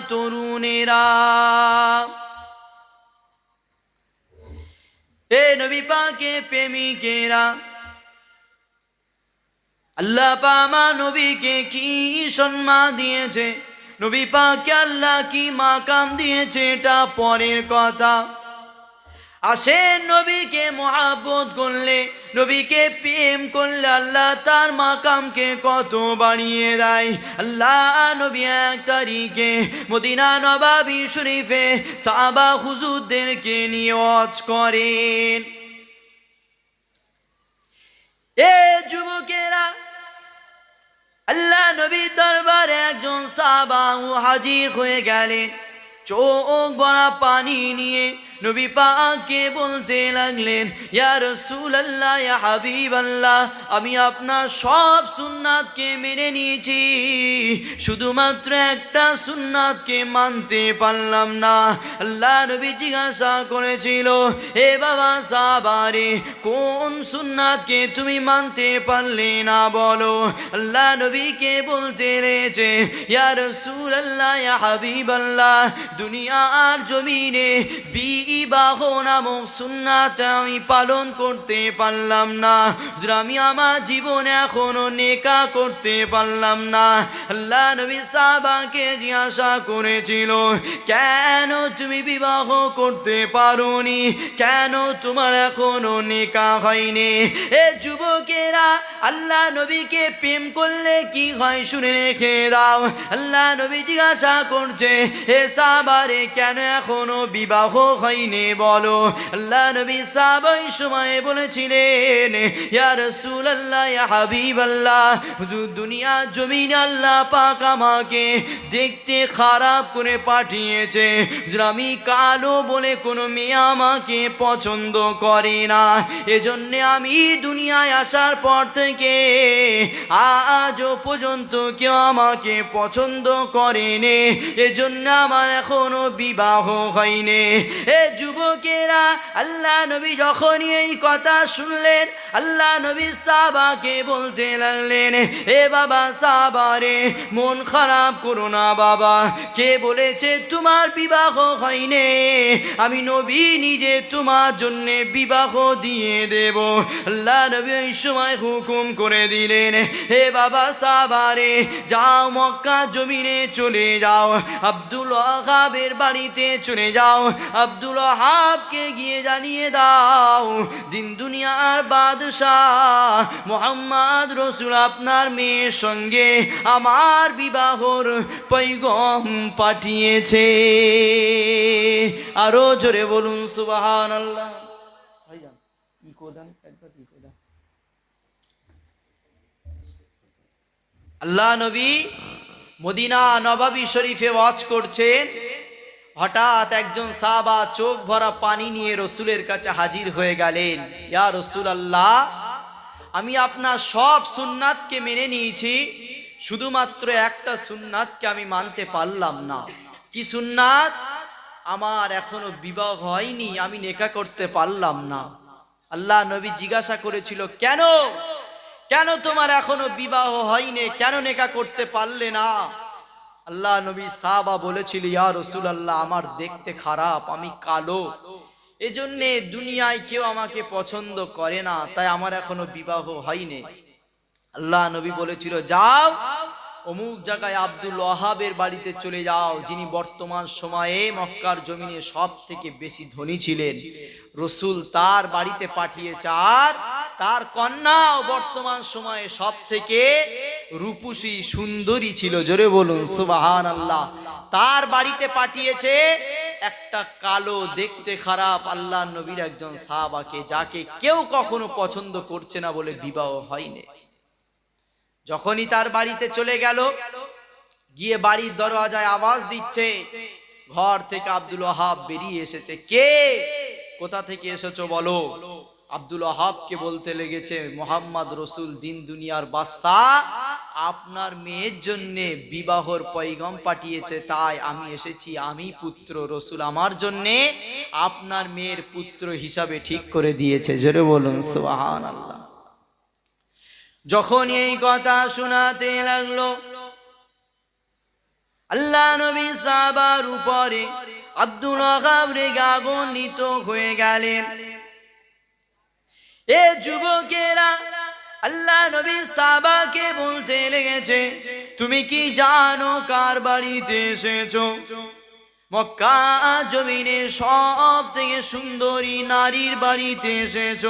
তরুণেরা এ নবী পাকে প্রেমিকেরা, আল্লাহ পামা নবীকে কি সম্মান দিয়েছে? নবী পাকে আল্লাহ কি মাকাম দিয়েছে? এটা পরের কথা। আসেন নবীকে মহাব্বত করলে, নবীকে প্রেম করলে আল্লাহ তার মাকামকে কত বাড়িয়ে দেয়। আল্লাহ নবী এক তারিখে মদিনা নবাবি শরীফে সাবা হুজুরদেরকে নিয়ে ওয়াজ করেন। এ যুবকেরা, আল্লাহ নবীর দরবারে একজন সাহাবা ও হাজির হয়ে গেলেন। চোখ ভরা পানি নিয়ে নবী পাককে বলতে লাগলেন, ইয়া রাসূলুল্লাহ, ইয়া হাবিবাল্লাহ, আমি আপনার সব সুন্নাতকে মেনে নিয়েছি। শুধুমাত্র একটা সুন্নাতকে মানতে পারলাম না। আল্লাহ নবী জিজ্ঞাসা করেছিল, এ বাবা সাবারে কোন সুন্নাতকে তুমি মানতে পারলে না বলো? আল্লাহ নবীকে বলতে রয়েছে, ইয়া রাসূলুল্লাহ, ইয়া হাবিবাল্লাহ দুনিয়ার জমিনে বিবাহ নামক সুন্নাত আমি পালন করতে পারলাম না। আমি আমার জীবনে এখনও নেকা করতে পারলাম না। আল্লাহ নবী সাহাবাকে জিজ্ঞাসা করেছিল, কেন তুমি বিবাহ করতে পারোনি? কেন তোমার এখনও নেকা হয়নি? এ যুবকেরা, আল্লাহ নবীকে প্রেম করলে কি হয় শুনে রেখে দাও। আল্লাহ নবী জিজ্ঞাসা করছে, এ সাবারে কেন এখনও বিবাহ হয়নি বলো। আল্লাহ নবী সাহাব ওই সময় বলেছিলেন ইয়া রাসূলুল্লাহ ইয়া হাবিবাল্লাহ হুজুর দুনিয়া জমিন আল্লাহ পাক আমাকে দেখতে খারাপ করে পাঠিয়েছে। হুজুর, আমি কালো বলে কোনো মেয়ে আমাকে পছন্দ করে না। এজন্যে আমি দুনিয়ায় আসার পর থেকে আজও পর্যন্ত কেউ আমাকে পছন্দ করেনি। এজন্য আমার এখনও বিবাহ হয়নি। এ যুবকেরা, আল্লাহ নবী যখনই এই কথা শুনলেন, আল্লাহ নবী সাবাকে বলতে লাগলেন, এ বাবা সাবারে মন খারাপ করো না বাবা। কে বলেছে তোমার বিবাহ হয়নি? আমি নবী নিজে তোমার জন্য বিবাহ দিয়ে দেব। আল্লাহ নবী ওই সময় হুকুম করে দিলেন হে বাবা সাবারে যাও মক্কা জমিনে চলে যাও। আব্দুল ওয়াহাবের বাড়িতে চলে যাও। আব্দুল ওয়াহাবকে গিয়ে জানিয়ে দাও দিন দুনিয়ার বাদশাহ মোহাম্মদ রসুল আপনার মেয়ের সঙ্গে আমার বিবাহর পৈগম পাঠিয়েছে। আরও জোরে বলুন সুবাহান আল্লাহ আল্লাহ নবী মদিনা নবাবী শরীফে ওয়াজ করছেন। হঠাৎ একজন সাহাবা চোখ ভরা পানি নিয়ে রসুলের কাছে হাজির হয়ে গেলেন। ইয়া রসুল আল্লাহ আমি আপনার সব সুন্নাতকে মেনে নিয়েছি, শুধুমাত্র একটা সুন্নাতকে আমি মানতে পারলাম না। কি সুন্নাত? আমার এখনও বিবাহ হয়নি, আমি নেকা করতে পারলাম না। আল্লাহ নবী জিজ্ঞাসা করেছিল, কেন? কেন তোমার এখনও বিবাহ হয়নি? কেন নেকা করতে পারলে না? আল্লাহ নবী সাহাবা বলেছিল, ইয়া রসুল আল্লাহ আমার দেখতে খারাপ, আমি কালো। এজন্যে দুনিয়ায় কেউ আমাকে পছন্দ করে না, তাই আমার এখনও বিবাহ হয়নি। আল্লাহ নবী বলেছিল, যাও অমুক জায়গায় আব্দুল ওয়াহাবের বাড়িতে চলে যাও, যিনি বর্তমান সময়ে মক্কার জমিনে সব থেকে বেশি ধনী ছিলেন। রসুল তার বাড়িতে পাঠিয়েছে আর তার কন্যাও বর্তমান সময়ে সব থেকে রূপসী, সুন্দরী ছিল। জোরে বলুন সুবাহান আল্লাহ তার বাড়িতে পাঠিয়েছে একটা কালো, দেখতে খারাপ আল্লাহ নবীর একজন সাহাবাকে, যাকে কেউ কখনো পছন্দ করছে না বলে বিবাহ হয়নি। যখনই তার বাড়িতে চলে গেল, গিয়ে বাড়ির দরওয়াজায় আওয়াজ দিচ্ছে, ঘর থেকে আব্দুল ওয়াহাব বেরিয়ে এসেছে। কে? কোথা থেকে এসেছ বলো? আব্দুল ওয়াহাবকে বলতে লেগেছে, মোহাম্মদ রসুল দিন দুনিয়ার বাদশাহ, আপনার মেয়ের জন্য বিবাহর পৈগম পাঠিয়েছে, তাই আমি এসেছি, আমি পুত্র রসুল আমার জন্য, আপনার মেয়ের পুত্র হিসাবে ঠিক করে দিয়েছে। জোরে বলুন সুবহান আল্লাহ যখন এই কথা শোনাতে লাগল, আল্লাহ নবী সাহাবার উপরে আব্দুল ওয়াহাব রেগে আগুনিত হয়ে গেলেন। এ যুবকেরা, আল্লাহ নবী সাহাবাকে বলতে লেগেছে, তুমি কি জানো কার বাড়িতে এসেছ? মক্কা জমিনে সব থেকে সুন্দরী নারীর বাড়িতে এসেছ।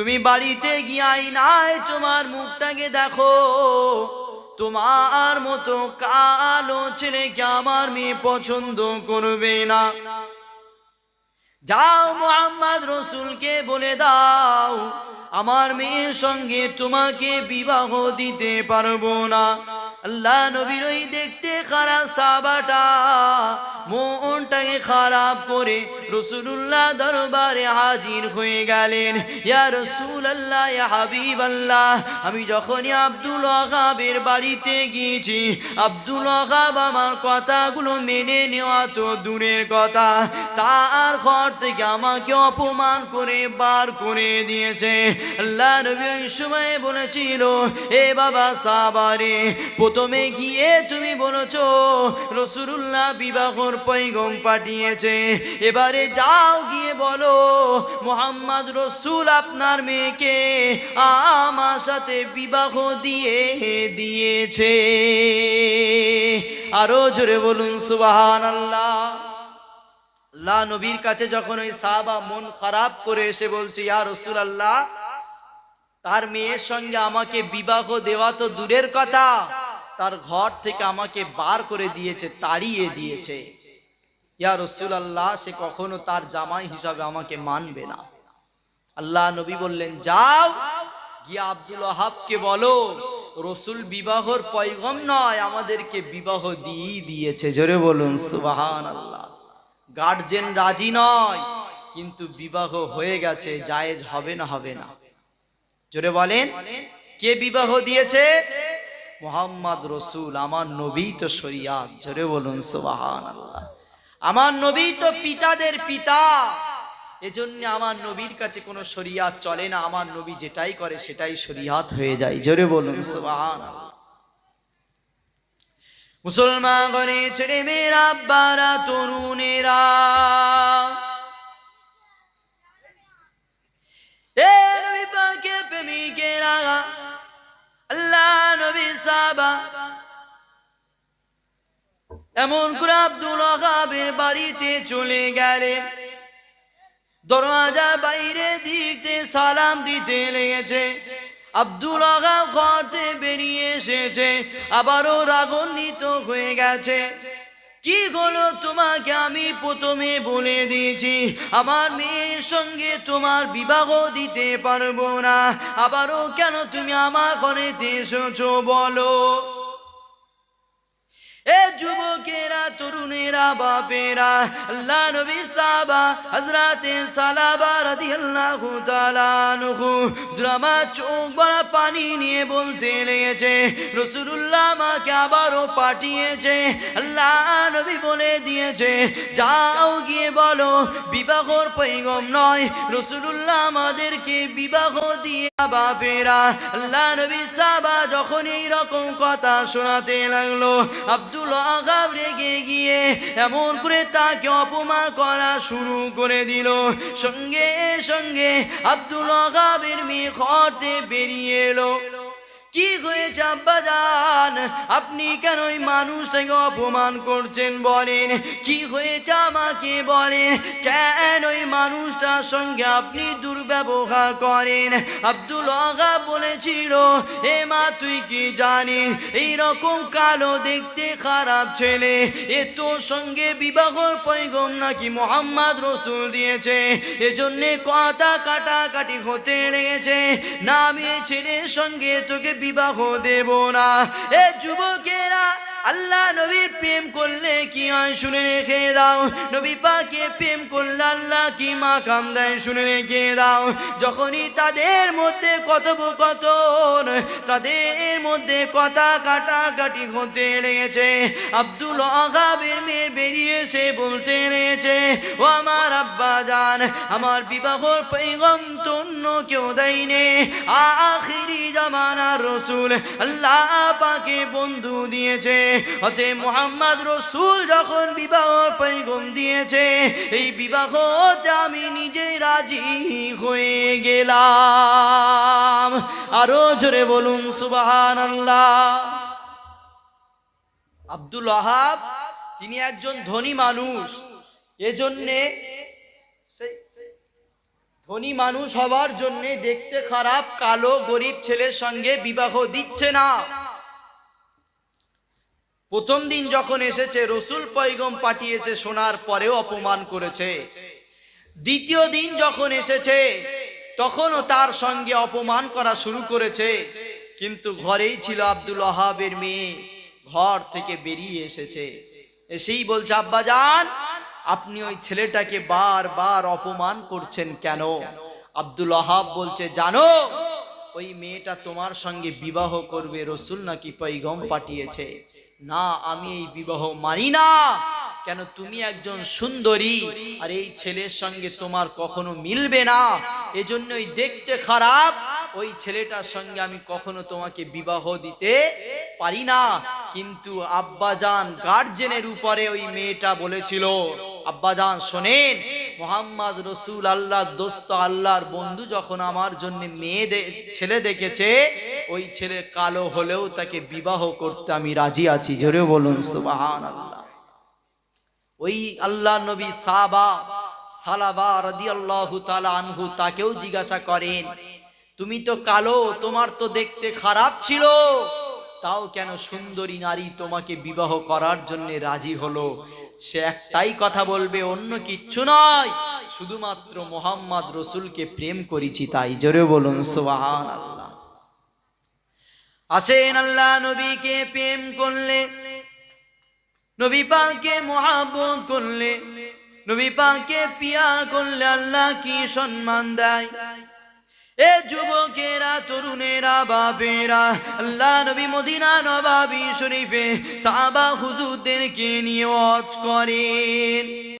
তুমি বাড়িতে গিয়াই নাই, তোমার মুখটাকে দেখো। তোমার মতো কালো ছেলেকে আমার মেয়ে পছন্দ করবে না। যাও মোহাম্মদ রসুলকে বলে দাও, আমার মেয়ের সঙ্গে তোমাকে বিবাহ দিতে পারব না। আল্লাহ নবীর দেখতে খারাপ সাবাটা মনটাকে খারাপ করে রসুল্লাহ দরবারে হাজির হয়ে গেলেন। ইয়া রসুল আমি যখনই আব্দুল ওয়াহাবের বাড়িতে গিয়েছি, আব্দুল ওয়াহাব আমার কথাগুলো মেনে নেওয়া তো দূরের কথা। তার ঘর থেকে আমাকে অপমান করে বার করে দিয়েছে। সময় বলেছিল, এ বাবা সাবারে, প্রথমে গিয়ে তুমি বলেছ রসুল্লাহ বিবাহর পৈগম পাঠিয়েছে। এবারে যাও গিয়ে বলো, মোহাম্মদ রসুল আপনার মেয়েকে আমার সাথে বিবাহ দিয়ে দিয়েছে। আরও জোরে বলুন সুবাহান আল্লাহ আল্লাহ নবীর কাছে যখন ওই সাহাবা মন খারাপ করে এসে বলছে, ইয়া রসুল আল্লাহ তার মেয়ের সঙ্গে আমাকে বিবাহ দেওয়া তো দূরের কথা। তার ঘর থেকে আমাকে বার করে দিয়েছে, তাড়িয়ে দিয়েছে। ইয়া রসুল আল্লাহ সে কখনো তার জামাই হিসাবে আমাকে মানবে না। আল্লাহ নবী বললেন, যাও, গিয়ে আব্দুল ওয়াহাবকে বলো, রসুল বিবাহর পয়গম নয়, আমাদেরকে বিবাহ দিয়ে দিয়েছে। জোরে বলুন সুবাহান আল্লাহ গার্জেন রাজি নয়, কিন্তু বিবাহ হয়ে গেছে, জায়েজ হবে না হবে না। জোরে বলেন, কে বিবাহ দিয়েছে? মোহাম্মদ রসুল, আমার নবী তো শরিয়াত। জোরে বলুন সুবাহান আল্লাহ আমার নবী তো পিতাদের পিতা। এজন্য আমার নবীর কাছে কোনো শরিয়াত চলে না। আমার নবী যেটাই করে সেটাই শরিয়াত হয়ে যায়। জোরে বলুন মুসলমান ঘরে ছেড়ে মেয়েরা বারা তরুণেরা। এ নবী পাকে প্রেমিকেরা, আল্লাহ এমন করে আব্দুল ওয়াহাবের বাড়িতে চলে গেলেন। দরওয়াজার বাইরে দিতে সালাম দিতে লেগেছে। আব্দুল ওয়াহাব ঘর বেরিয়ে এসেছে। আবারও রাগান্বিত হয়ে গেছে। কি হলো তোমাকে আমি প্রথমে বলে দিয়েছি, আমার মেয়ের সঙ্গে তোমার বিবাহ দিতে পারব না। আবারও কেন তুমি আমার ঘরেতে এসেছ বলো। যুবকেরা, তরুণেরা, বাপেরা, আল্লাহ নবী সাবা হযরতে সালাবা রাদিয়াল্লাহু তাআলা আনহু জুরামা চোখ ভরা পানি নিয়ে বলতে লেগেছে, রাসূলুল্লাহ আমাকে আবারও পাঠিয়েছে, আল্লাহ নবী বলে দিয়েছে, যাও গিয়ে বলো, বিবাহর পৈগম নয়, রাসূলুল্লাহ আমাদেরকে বিবাহ দিয়ে বাপেরা, আল্লাহ নবী সাবা যখন এই রকম কথা শোনাতে লাগল, আব্দুল আগাব রেগে গিয়ে এমন করে তাকে অপমান করা শুরু করে দিল। সঙ্গে সঙ্গে আব্দুল আগাবের মেয়ে ঘরতে বেরিয়ে এলো। কি হয়েছে, আব্বাজান? আপনি কেন ওই মানুষটাকে অপমান করছেন বলেন? কি হয়েছে আমাকে বলেন? কেন ওই মানুষটার সঙ্গে আপনি দুর্ব্যবহার করেন? আব্দুল আগা বলেছিল, এ মা, তুই কি জানিস? এই রকম কালো দেখতে খারাপ ছেলে। এ তোর সঙ্গে বিবাহর পৈগম নাকি মোহাম্মদ রসুল দিয়েছে? এজন্যে কথা কাটাকাটি হতে লেগেছে। না, আমি ছেলের সঙ্গে তোকে বিবাহ দেব না। এ যুবকেরা আল্লাহ নবীর প্রেম করলে কি হয় শুনে রেখে দাও। নবী পাকে প্রেম করলে আল্লাহ কি মা কান্দায় শুনে রেখে দাও। যখনই তাদের মধ্যে কথোপকথন, তাদের মধ্যে কথা কাটাকাটি হতে লেগেছে। আব্দুল আগাবের মেয়ে বেরিয়ে এসে বলতে লেগেছে, ও আমার আব্বা জান, আমার বিবাহর পৈগম তো অন্য কেউ দেয়নি আখিরি জামানার রসুল আল্লাহ পাকে বন্ধু দিয়েছে। হতে মোহাম্মদ রসুল যখন বিবাহ পৈগম দিয়েছে, এই বিবাহতে আমি নিজেই রাজি হয়ে গেলাম। আরও জোরে বলুন সুবাহান আল্লাহ আব্দুল আহাব তিনি একজন ধনী মানুষ। এজন্যে ধনী মানুষ হওয়ার জন্য দেখতে খারাপ, কালো, গরিব ছেলের সঙ্গে বিবাহ দিচ্ছে না। প্রথম দিন যখন এসেছে, রসুল পৈগম পাঠিয়েছে, শোনার পরেও অপমান করেছে। দ্বিতীয় দিন যখন এসেছে, তখনও তার সঙ্গে অপমান করা শুরু করেছে। কিন্তু ঘরেই ছিল আব্দুল আহাবের মেয়ে, ঘর থেকে বেরিয়ে এসেছে। এসেই বলছে, আব্বা যান আপনি ওই ছেলেটাকে বারবার অপমান করছেন কেন? আব্দুল আহাব বলছে, জানো, ওই মেয়েটা তোমার সঙ্গে বিবাহ করবে, রসুল নাকি পৈগম পাঠিয়েছে। না, আমি এই বিবাহ মানি না। কেন তুমি একজন সুন্দরী, আর এই ছেলের সঙ্গে তোমার কখনো মিলবে না। এজন্যই দেখতে খারাপ, ওই ছেলেটার সঙ্গে আমি কখনো তোমাকে বিবাহ দিতে পারি না। কিন্তু আব্বাজান গার্জেনের উপরে ওই মেয়েটা বলেছিল আব্বাজান শোনেন, মোহাম্মদ রসুল আল্লাহ দোস্ত, আল্লাহর বন্ধু যখন আমার জন্য মেয়ে ছেলে দেখেছে, ওই ছেলে কালো হলেও তাকে বিবাহ করতে আমি রাজি আছি। জোরে বলুন সুবাহান আল্লাহ ওই আল্লাহ নবী সাবা সালাবা রাদি আল্লাহ আনহু তাকেও জিজ্ঞাসা করেন, তুমি তো কালো, তোমার তো দেখতে খারাপ ছিল, তাও কেন সুন্দরী নারী তোমাকে বিবাহ করার জন্য রাজি হলো? সে একটাই কথা বলবে, অন্য কিচ্ছু নয়। শুধুমাত্র মোহাম্মদ রসুলকে প্রেম করেছি তাই। জোরে বলুন আল্লাহ আসেন আল্লাহ নবীকে প্রেম করলে, নবী পাকে মহাব্বত করলে, নবী পাকে পিয়ার করলে আল্লাহ কি সম্মান দেয়? এ যুবকেরা তরুণেরা বাপেরা আল্লাহ নবী মদিনা নবাবি শরীফে সাবা হুজুরদেরকে নিয়ে ওয়াজ করেন।